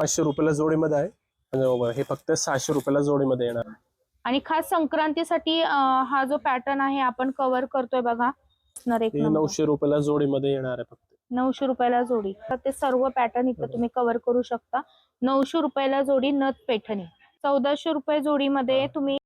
पाचशे रुपयाला जोडीमध्ये आहे. हे फक्त सहाशे रुपयाला जोडीमध्ये येणार. आहे. आणि खास संक्रांतीसाठी हा जो पॅटर्न आहे आपण कव्हर करतोय बघा. नऊशे रुपयाला जोडीमध्ये येणार आहे फक्त. नऊशे रुपयाला जोडी. तर ते सर्व पॅटर्न इथं तुम्ही कव्हर करू शकता. नऊशे रुपयाला जोडी नथ पैठणी. चौदाशे रुपये जोडीमध्ये तुम्ही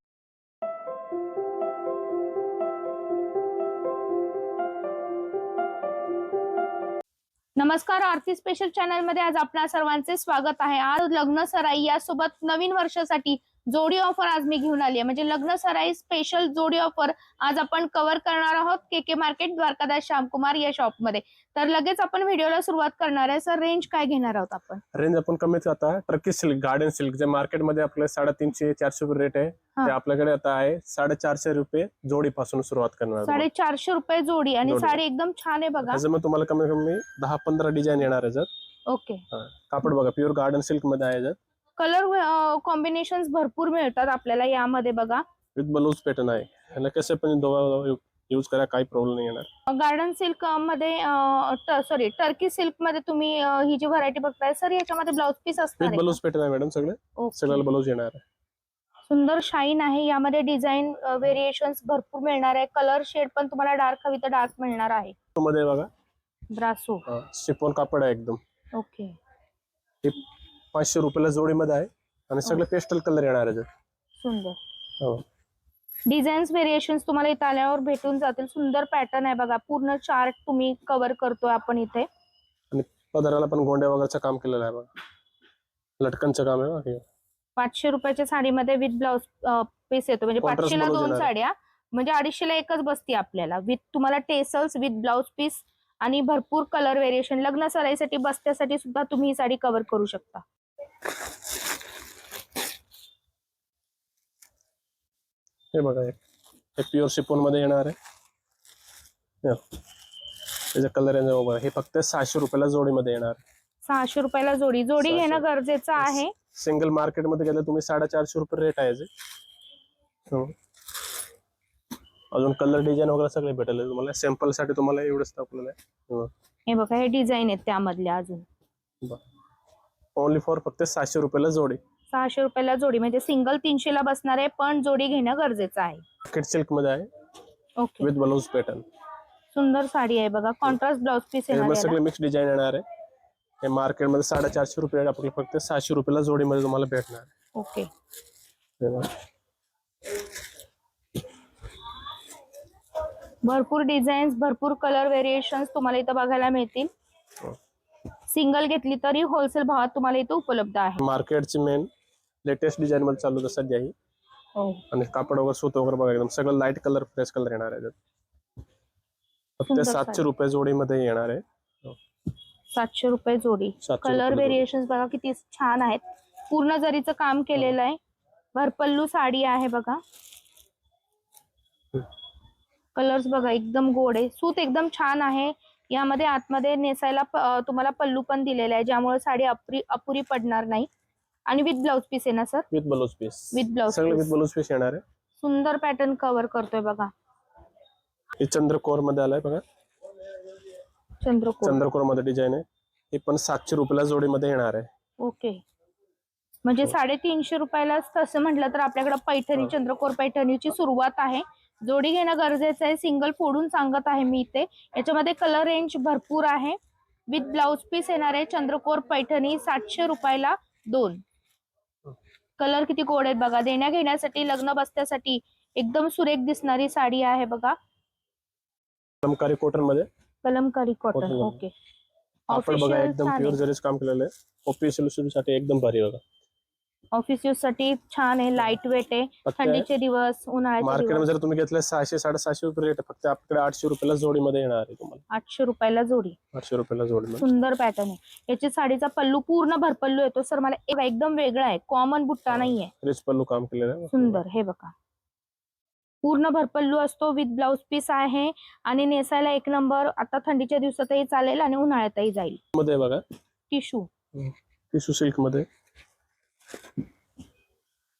नमस्कार आरती स्पेशल चॅनलमध्ये आज आपल्या सर्वांचे स्वागत आहे. आज लग्न सराई यासोबत नवीन वर्षासाठी जोडी ऑफर आज मी घेऊन आली आहे म्हणजे लग्न सराई स्पेशल जोडी ऑफर आज आपण कव्हर करणार आहोत K K market Dwarkadas Shyamkumar या शॉपमध्ये तर लगेच आपण व्हिडिओला सुरुवात करणार आहे सर रेंज काय घेणार आहोत आपण रेंज आपण कमीच आता टर्की सिल्क गार्डन सिल्क जे मार्केटमध्ये आपले साडेतीनशे चारशे रुपये रेट आहे. ते आपल्याकडे आता आहे साडेचारशे रुपये जोडीपासून सुरुवात करणार. साडेचारशे रुपये जोडी आणि जोडी. साडी एकदम छान आहे बघा त्याच्यामध्ये तुम्हाला कमी कमी दहा पंधरा डिझाईन येणार आहे याच्यात. ओके. कापड बघा प्युअर गार्डन सिल्कमध्ये आहे याच्यात. कलर कॉम्बिनेशन भरपूर मिळतात आपल्याला यामध्ये बघा. विथ ब्लाऊज पॅटर्न आहे. ह्याला कसं पण यूज करा काही प्रॉब्लेम नाही येणार. गार्डन सिल्कमध्ये सॉरी टर्की सिल्कमध्ये तुम्ही ही जी व्हरायटी बघताय सर याच्यामध्ये ब्लाउज पीस आहे ब्लाऊज पॅटर्न आहे मॅडम सगळे. सगळ्याला ब्लाऊज येणार आहे. सुंदर शाईन आहे. यामध्ये डिझाईन व्हेरिएशन भरपूर मिळणार आहे. कलर शेड पण तुम्हाला डार्क हवी तर डार्क मिळणार आहे. मध्ये बघा. ब्रासो शिफॉन कापड आहे एकदम. ओके पाचशे रुपयाला जोडीमध्ये आहे. आणि सगळे पेस्टल कलर येणार आहे. सुंदर. हो. डिझाईन्स व्हेरिएशन तुम्हाला इथं आल्यावर भेटून जातील. सुंदर पॅटर्न आहे बघा. पूर्ण चार्ट तुम्ही कव्हर करतोय आपण इथे. आणि पदराला पण गोंड्या वगैरेचं काम केलेलं आहे बघा. लटकनचं काम आहे बघा. पाचशे रुपयाच्या साडीमध्ये विथ ब्लाउज पीस येतो. म्हणजे पाचशेला दोन. साड्या. म्हणजे अडीचशेला एकच बसती आपल्याला. विथ तुम्हाला टेसल्स विथ ब्लाउज पीस आणि भरपूर कलर व्हेरिएशन लग्न सराईसाठी बसत्यासाठी सुद्धा तुम्ही ही साडी कव्हर करू शकता. हे बघा एक हे प्युअर शिपोनमध्ये येणार आहे. हे. त्याचा कलर आहे बघा हे फक्त सहाशे रुपयाला जोडीमध्ये येणार. सहाशे रुपयाला जोडी. जोडी. घेणं गरजेचं आहे. सिंगल मार्केटमध्ये गेलं तुम्ही साडेचारशे रुपये रेट आहे याचे. हो. अजून कलर डिझाईन वगैरे सगळे भेटेल. तुम्हाला सॅम्पलसाठी तुम्हाला एवढंच दाखवलेलं आहे. हे. बघा हे डिझाईन आहेत त्यामधल्या अजून. ओनली फॉर फक्त सहाशे रुपयाला जोडी. सहाशे रुपयाला जोडी म्हणजे सिंगल तीनशेला बसणार आहे पण जोडी घेणं गरजेचं आहे. मार्केट सिल्कमध्ये आहे. ओके विथ ब्लाऊज पॅटर्न सुंदर साडी आहे बघा कॉन्ट्रास्ट ब्लाउज पीस. सगळे मिक्स डिझाईन येणार आहे. हे मार्केटमध्ये साडेचारशे रुपये आपल्याला फक्त सहाशे रुपयाला जोडीमध्ये तुम्हाला भेटणार. आहे ओके हे बघा. भरपूर डिझाईन्स भरपूर कलर व्हेरिएशन्स तुम्हाला इथं बघायला मिळतील. सिंगल घेतली तरी होलसेल भावात तुम्हाला इथं उपलब्ध आहे. मार्केटची मेन लेटेस्ट डिझाईन मध्ये चालू सध्या ही. हो. आणि कापड वगैरे सूत वगैरे बघा एकदम. सगळं लाइट कलर फ्रेश कलर येणार आहे त्यात. फक्त सुंदर सातशे साडी. रुपये जोडीमध्ये येणार आहे. सातशे रुपये जोडी. सातशे कलर रुपये. व्हेरिएशन बघा किती छान आहेत. पूर्ण जरीचं काम केलेलं आहे. भरपल्लू साडी आहे बघा. कलर्स बघा एकदम गोड आहे. सूत एकदम छान आहे. यामध्ये आतमध्ये नेसायला तुम्हाला पल्लू पण दिलेला आहे ज्यामुळे साडी अपुरी अपुरी पडणार नाही. आणि विथ ब्लाउज पीस आहे ना sir? With blouse piece. With blouse सगळं. विथ ब्लाऊज पीस येणार आहे. सुंदर पॅटर्न कव्हर करतोय बघा. हे चंद्रकोरमध्ये आलाय बघा. चंद्रकोर. चंद्रकोरमध्ये डिझाईन आहे. हे पण सातशे रुपयाला जोडीमध्ये येणार आहे. ओके. हो. म्हणजे साडेतीनशे रुपयाला तसं म्हटलं तर आपल्याकडे पैठणी हो. चंद्रकोर पैठणीची सुरुवात आहे. जोडी घेणं गरजेचं आहे. सिंगल फोडून सांगत आहे मी इथे. याच्यामध्ये कलर रेंज भरपूर आहे. विथ ब्लाउज पीस येणार आहे. चंद्रकोर पैठणी सातशे रुपयाला दोन. कलर किती गोड आहेत बघा. देण्या घेण्यासाठी लग्न बसत्यासाठी एकदम सुरेख दिसणारी साडी आहे बघा. कलमकारी कॉटनमध्ये कलमकारी कॉटन. ओके बघा एकदम प्युअर. जरीच काम केलेलं आहे. ऑफिशियलसाठी एकदम भारी बघा. ऑफिस यूजसाठी छान आहे लाइट वेट आहे. फक्त थंडीचे दिवस उन्हाळ्याचे दिवस. मार्केटमध्ये जर तुम्ही घेतलं सहाशे साडेसहाशे रुपये रेट फक्त आपल्याकडे आठशे रुपयाला जोडीमध्ये येणार आहे तुम्हाला. आठशे रुपयाला जोडी. आठशे रुपयाला जोडीमध्ये सुंदर पॅटर्न आहे. याची साडीचा पल्लू पूर्ण भरपल्लू येतो. सर मला एक- एकदम वेगळा आहे. कॉमन बुट्टा नाहीये. रिच पल्लू काम केलेलं आहे. सुंदर. हे बघा. पूर्ण भरपल्लू असतो. विथ ब्लाउज पीस आहे. आणि नेसायला एक नंबर आता थंडीच्या दिवसातही चालेल आणि उन्हाळ्यातही जाईल. मध्ये बघा. टिशू टिश्यू सिल्कमध्ये.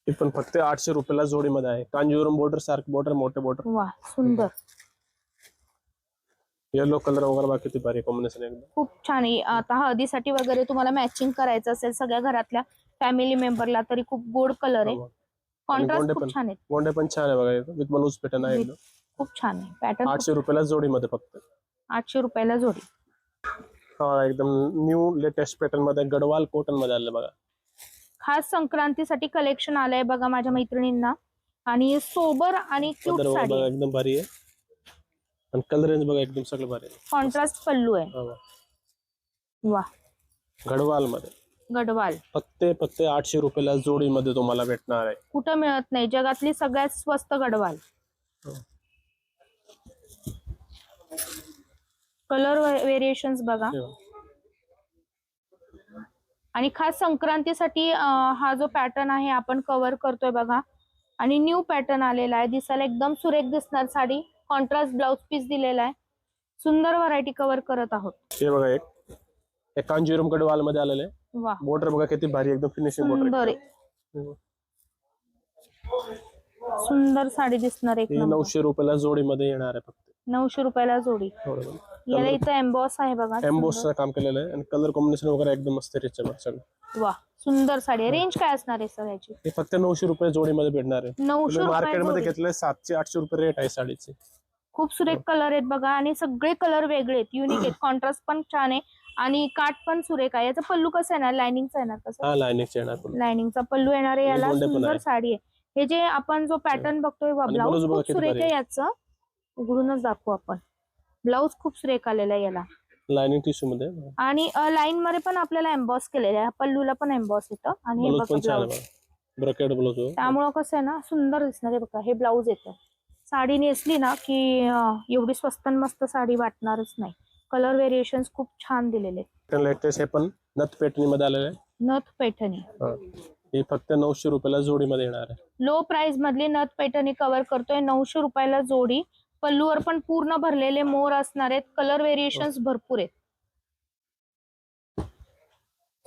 हे पण फक्त आठशे रुपयाला जोडीमध्ये आहे. कांजीवरम बॉर्डर सारखं बॉर्डर मोठे बॉर्डर वा सुंदर. येलो कलर वगैरे बघा किती भारी कॉम्बिनेशन एकदम. खूप छान. आहे आता हळदीसाठी वगैरे तुम्हाला मॅचिंग करायचं असेल सगळ्या घरातल्या फॅमिली मेंबरला तरी खूप गोड कलर आहे. हो. कॉन्ट्रास्ट गोंडे खूप पण. छान आहे गोंडे पण छान आहे बघा विथ ब्लाऊज पॅटर्न आहे एकदम. खूप छान आहे. पॅटर्न आठशे रुपयाला जोडीमध्ये फक्त. आठशे रुपयाला जोडी. हा एकदम न्यू लेटेस्ट पॅटर्नमध्ये गडवाल कॉटनमध्ये आलं बघा. खास संक्रांतीसाठी कलेक्शन आलंय बघा माझ्या मैत्रिणींना. आणि सोबर आणि क्यूट पदर साडी. बघा एकदम भारी आहे. आणि कलर रेंज बघा एकदम सगळं भारी आहे. कॉन्ट्रास्ट पल्लू आहे. हा बघा. वा. गडवाल मध्ये गडवाल. फक्त फक्त आठशे रुपयाला जोडीमध्ये तुम्हाला भेटणार आहे. कुठं मिळत नाही. जगातली सगळ्यात स्वस्त गडवाल. हो. कलर व्हेरिएशन्स बघा. हे. बघा. आणि खास संक्रांतीसाठी हा जो पॅटर्न आहे आपण कव्हर करतोय बघा. आणि न्यू पॅटर्न आलेला आहे. दिसायला एकदम सुरेख दिसणार साडी. कॉन्ट्रास्ट ब्लाउज पीस दिलेला आहे. सुंदर व्हरायटी कव्हर करत आहोत. हे बघा एक. हे कांजीवरम गडवाल मध्ये आलेलं वा बॉर्डर बघा किती भारी एकदम फिनिशिंग बॉर्डर सुंदर साडी दिसणार एक. नऊशे रुपयाला जोडीमध्ये येणार आहे फक्त. नऊशे रुपयाला जोडी. याला इथं एम्बॉस आहे बघा एम्बोस. काम केलेलं आहे. आणि कलर कॉम्बिनेशन वगैरे एकदम मस्त रिच आहे बघा सगळं. वा सुंदर साडी आहे. रेंज काय असणार आहे सर याची हे फक्त नऊशे रुपये जोडीमध्ये भेटणार आहे. नऊशे तुम्ही रुपये मार्केटमध्ये जोडी. घेतले सातशे आठशे रुपये रेट आहे साडीचे. खूप सुरेख कलर आहेत बघा आणि सगळे कलर वेगळे आहेत. युनिक आहेत. कॉन्ट्रास्ट पण छान आहे. आणि काठ पण सुरेख आहे. याचा पल्लू कसं येणार? लाइनिंगचा येणार कसं हा येणार पूर्ण. लाइनिंगचा पल्लू येणार आहे. आणि याला गोंडे पण सुंदर आहे. साडी आहे. हे जे आपण जो पॅटर्न बघतोय आणि ब्लाऊज ब्लाऊज बघा खूप किती सुरेख भारी आहे. याचं. उघडूनच दाखवू आपण. ब्लाऊज खूप सुरेख आलेला आहे याला. लाईनिंग टिश्यू मध्ये? आणि लाईन मध्ये पण आपल्याला एम्बॉस केलेलं आहे. पल्लूला पण एम्बॉस येतं आणि हे बघा ब्रकेट ब्लाऊज त्यामुळं कसं आहे ना सुंदर दिसणार आहे बघा. हे ब्लाऊज येतं. साडी नेसली ना की एवढी स्वस्त आणि मस्त साडी वाटणारच नाही. कलर व्हेरिएशन खूप छान दिलेले. लेटेस्ट हे पण नथ पेटणी मध्ये आलेलं नथ पैठणी हा. हे फक्त नऊशे रुपयाला जोडीमध्ये येणार आहे. लो प्राइस मधली नथ पैठणी कव्हर करतोय. नऊशे रुपयाला जोडी. पल्लूवर पण पूर्ण भरलेले मोर असणार आहेत. कलर व्हेरिएशन भरपूर आहेत.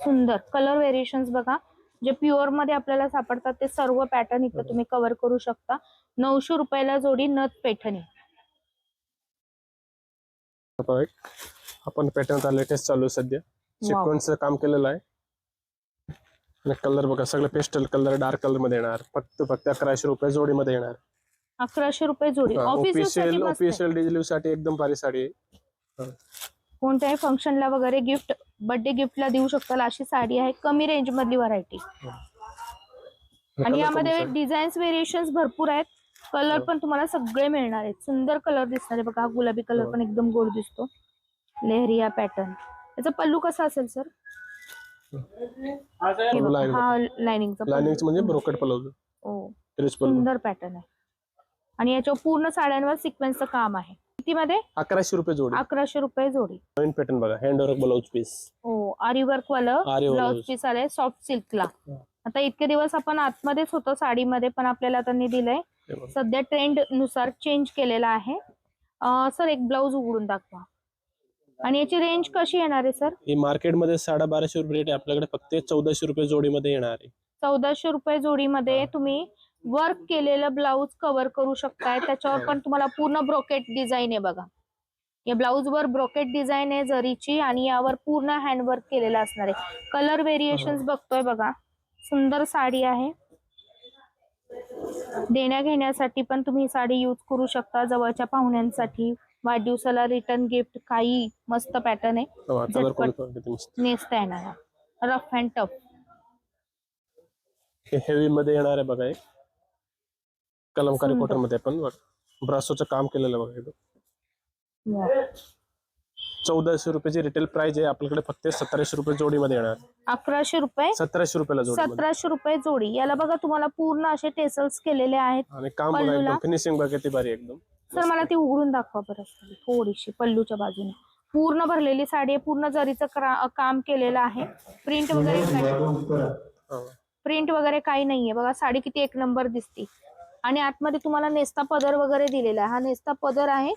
सुंदर. कलर व्हेरिएशन बघा. जे प्युअरमध्ये आपल्याला सापडतात ते सर्व पॅटर्न इथं तुम्ही कव्हर करू शकता. नऊशे रुपयाला जोडी नथ पैठणी. आपण पॅटर्न लेटेस्ट चालू सध्या. सिक्वेन्सचं काम केलेलं आहे. आणि कलर बघा सगळे पेस्टल कलर डार्क कलरमध्ये येणार. फक्त फक्त अकराशे रुपये जोडीमध्ये येणार. अकराशे रुपये जोडी. ऑफिस ऑफिशियल ऑफिशियल डिलिव्हरी साठी एकदम भारी साडी आहे. कोणत्याही फंक्शनला वगैरे गिफ्ट बर्थडे गिफ्टला देऊ शकताल अशी साडी आहे. कमी रेंज मधली व्हरायटी आणि यामध्ये. डिझाईन्स व्हेरिएशन भरपूर आहेत. कलर. पण तुम्हाला सगळे मिळणार आहेत. सुंदर कलर दिसणार आहे. बघा हा गुलाबी कलर. पण एकदम गोड दिसतो. लेहरिया पॅटर्न याचा पल्लू कसा असेल सर पल्लू हा लाइनिंगचा लायनिंग म्हणजे ब्रोकेट हो. पलव सुंदर पॅटर्न आहे. आणि याच्यावर पूर्ण साड्यांवर सिक्वेन्सचं काम आहे. कितीमध्ये? अकराशे रुपये जोडी. अकराशे रुपये जोडी. नवीन पॅटर्न बघा. हँड वर्क ब्लाऊज पीस हो आरी वर्क वालं आरी ब्लाउज. पीस आलंय सॉफ्ट सिल्कला. आता इतके दिवस आपण आतमध्येच होतो साडीमध्ये पण आपल्याला त्यांनी दिलंय सध्या ट्रेंडनुसार चेंज केलेला आहे. सर एक ब्लाऊज उघडून दाखवा. आणि याची रेंज कशी येणार आहे सर ही मार्केटमध्ये साडे बाराशे रुपये रेट आहे. आपल्याकडे फक्त चौदाशे रुपये जोडीमध्ये येणार आहे. चौदाशे रुपये जोडीमध्ये तुम्ही वर्क केलेलं ब्लाऊज कव्हर करू शकताय. त्याच्यावर पण तुम्हाला पूर्ण ब्रोकेट डिझाईन आहे बघा. या ब्लाऊज वर ब्रोकेट डिझाईन आहे जरीची आणि यावर पूर्ण हँडवर्क केलेलं असणार आहे. कलर व्हेरिएशन बघतोय बघा. सुंदर साडी आहे. देण्या घेण्यासाठी पण तुम्ही ही साडी यूज करू शकता. जवळच्या पाहुण्यांसाठी वाढदिवसाला रिटर्न गिफ्ट काही मस्त पॅटर्न आहे. मस्त. नेसता येणार. रफ अँड टफ हे हेवी मध्ये येणार आहे बघा कलमकारी. कॉटनमध्ये पण ब्रासोचं काम केलेलं बघा एकदम. चौदाशे रुपयाची रिटेल प्राइस आहे. आपल्याकडे फक्त सतराशे रुपये जोडीमध्ये येणार. अकराशे रुपये? सतराशे रुपयाला जोडी सतराशे रुपये जोडी. याला बघा तुम्हाला पूर्ण असे टेसल्स केलेले आहेत. आणि काम बघा पल्लूला? फिनिशिंग बघा किती भारी आहे एकदम. सर मला ती उघडून दाखवा बरं. थोडीशी पल्लूच्या बाजूने. पूर्ण भरलेली साडी आहे. पूर्ण जरीचं क्रा- काम केलेलं आहे. प्रिंट वगैरे. प्रिंट वगैरे काही नाहीये. बघा साडी किती एक नंबर दिसते. आणि आतमध्ये तुम्हाला नेस्ता पदर वगैरे दिलेला आहे. हा नेस्ता पदर आहे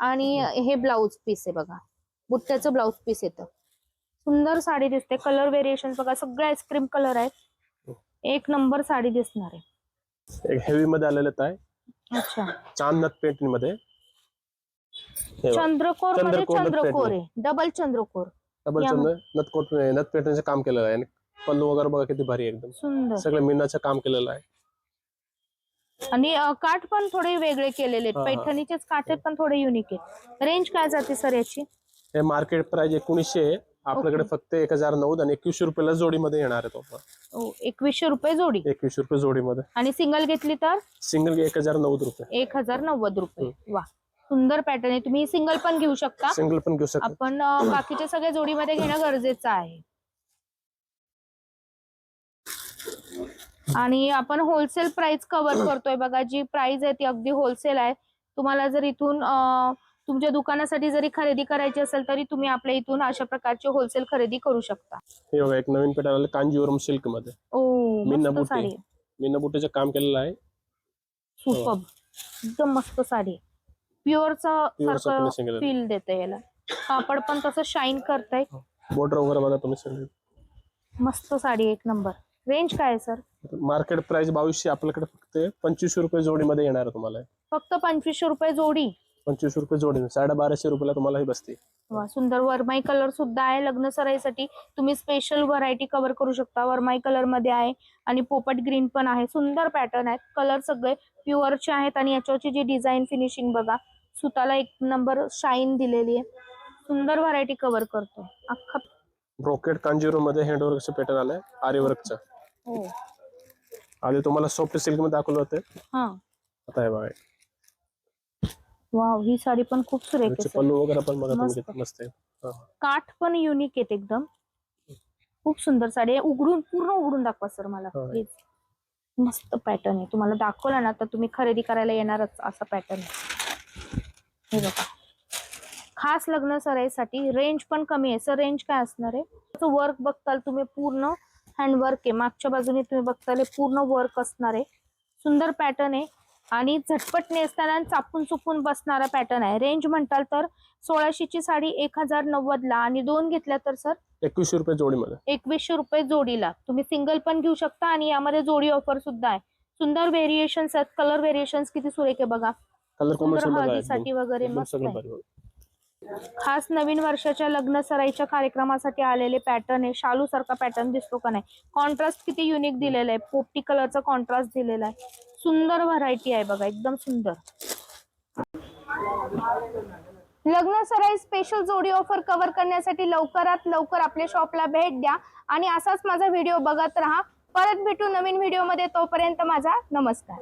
आणि हे ब्लाऊज पीस आहे बघा. बुट्ट्याचं ब्लाऊज पीस येतं. सुंदर साडी दिसते. कलर व्हेरिएशन बघा सगळे आईस्क्रीम कलर आहेत. एक नंबर साडी दिसणार आहे. हेवी मध्ये आलेलं आहे. अच्छा. चांदनत पेंटिंगमध्ये. चंद्रकोरमध्ये चंद्रकोर. आहे. डबल चंद्रकोर. डबल चंद्र नथकोट नथ पेटण्याचं काम केलेलं आहे. पल्लू वगैरे बघा किती भारी एकदम. सुंदर. सगळं मीनाचं काम केलेलं आहे. आणि काठ पण थोडे वेगळे केलेले आहेत. हा. पैठणीचेच काठ आहेत पण थोडे युनिक आहेत. रेंज काय जाते सर याची? हे मार्केट प्राइस एकोणीसशे आहे. आपल्याकडे. फक्त एक हजार नऊ आणि एकवीसशे रुपयाला जोडीमध्ये येणार आहे तो ओ, एकवीसशे रुपये जोडी? एकवीसशे रुपये जोडीमध्ये. आणि सिंगल घेतली तर? सिंगल एक हजार नव्वद रुपये. एक हजार नव्वद रुपये. वा. सुंदर पॅटर्न आहे. तुम्ही सिंगल पण घेऊ शकता. सिंगल पण घेऊ शकतो. आपण अं, बाकीचे सगळे जोडीमध्ये घेणं गरजेचं आहे. आणि आपण होलसेल प्राइस कव्हर करतोय बघा जी प्राइस आहे ती अगदी होलसेल आहे. तुम्हाला जर इथून तुमच्या दुकानासाठी जरी खरेदी करायची असेल तरी तुम्ही आपल्या इथून अशा प्रकारची होलसेल खरेदी करू शकता. हे बघा एक नवीन पेट आलं कांजीवरम सिल्कमध्ये मीना काम केलेलं आहे. सुपर एकदम मस्त साडी. प्युअरचा सारखं. फील देते याला. कापड पण तसं शाईन करतंय. बॉर्डर वगैरे बघा तुम्ही मस्त साडी एक नंबर. रेंज काय आहे सर मार्केट प्राइस बावीसशे आपल्याकडे फक्त पंचवीसशे रुपये जोडीमध्ये येणार आहे तुम्हाला. फक्त पंचवीसशे रुपये जोडी? पंचवीस रुपये जोडी साडे बाराशे रुपयाला तुम्हाला ही बसते. वा सुंदर. वरमाई कलर सुद्धा आहे लग्न सराईसाठी. तुम्ही स्पेशल व्हरायटी कव्हर करू शकता. वरमाई कलरमध्ये आहे आणि पोपट ग्रीन पण आहे. सुंदर पॅटर्न आहेत. कलर सगळे प्युअरचे आहेत आणि याच्यावरची जी डिझाईन फिनिशिंग बघा सुताला एक नंबर शाईन दिलेली आहे. सुंदर व्हरायटी कव्हर करतो. अख्खा ब्रोकेट कांजीवरममध्ये हँडवर्कचं पॅटर्न आलंय? आर्यवर्कचं. हो. आधी तुम्हाला सॉफ्ट सिल्कमध्ये दाखवलं होतं. हा. आता हे बघा. वाव ही साडी पण खूप सुरेख आहे त्याचे sir. पल्लू वगैरे पण बघा तुम्ही मस्त. किती मस्त आहे. हा. काठ पण युनिक आहेत एकदम. खूप सुंदर साडी आहे. उघडून पूर्ण उघडून दाखवा सर मला. हा. प्लीज मस्त पॅटर्न आहे. तुम्हाला दाखवला ना तर तुम्ही खरेदी करायला येणारच. असा पॅटर्न आहे. हे बघा. खास लग्न सराईसाठी रेंज पण कमी आहे. सर रेंज काय असणार आहे? वर्क बघताल तुम्ही पूर्ण. हँडवर्क आहे. मागच्या बाजूने तुम्ही बघताल पूर्ण वर्क असणार आहे. सुंदर पॅटर्न आहे. आणि झटपट नेसताना चापून चुपून बसणारा पॅटर्न आहे. रेंज म्हणताल तर सोळाशेची साडी एक हजार नव्वदला आणि दोन घेतल्या तर सर? एकवीसशे रुपये जोडीमध्ये. एकवीसशे रुपये जोडीला. तुम्ही सिंगल पण घेऊ शकता आणि यामध्ये जोडी ऑफर सुद्धा आहे. सुंदर व्हेरिएशन्स आहेत. कलर व्हेरिएशन्स किती सुरेख आहे बघा. कलर हळदीसाठी. वगैरे मस्त आहे. खास नवीन वर्षाच्या लग्न सराईच्या कार्यक्रमासाठी आलेले पॅटर्न आहे. शालू सारखा पॅटर्न दिसतो का नाही? कॉन्ट्रास्ट किती युनिक दिलेला आहे. पोपटी कलरचा कॉन्ट्रास्ट दिलेला आहे. सुंदर व्हरायटी आहे बघा. एकदम सुंदर. लग्न सराई स्पेशल जोडी ऑफर कव्हर करण्यासाठी लवकरात लवकर आपल्या शॉपला भेट द्या. आणि असाच माझा व्हिडिओ बघत राहा. परत भेटू नवीन व्हिडिओमध्ये. तोपर्यंत माझा नमस्कार.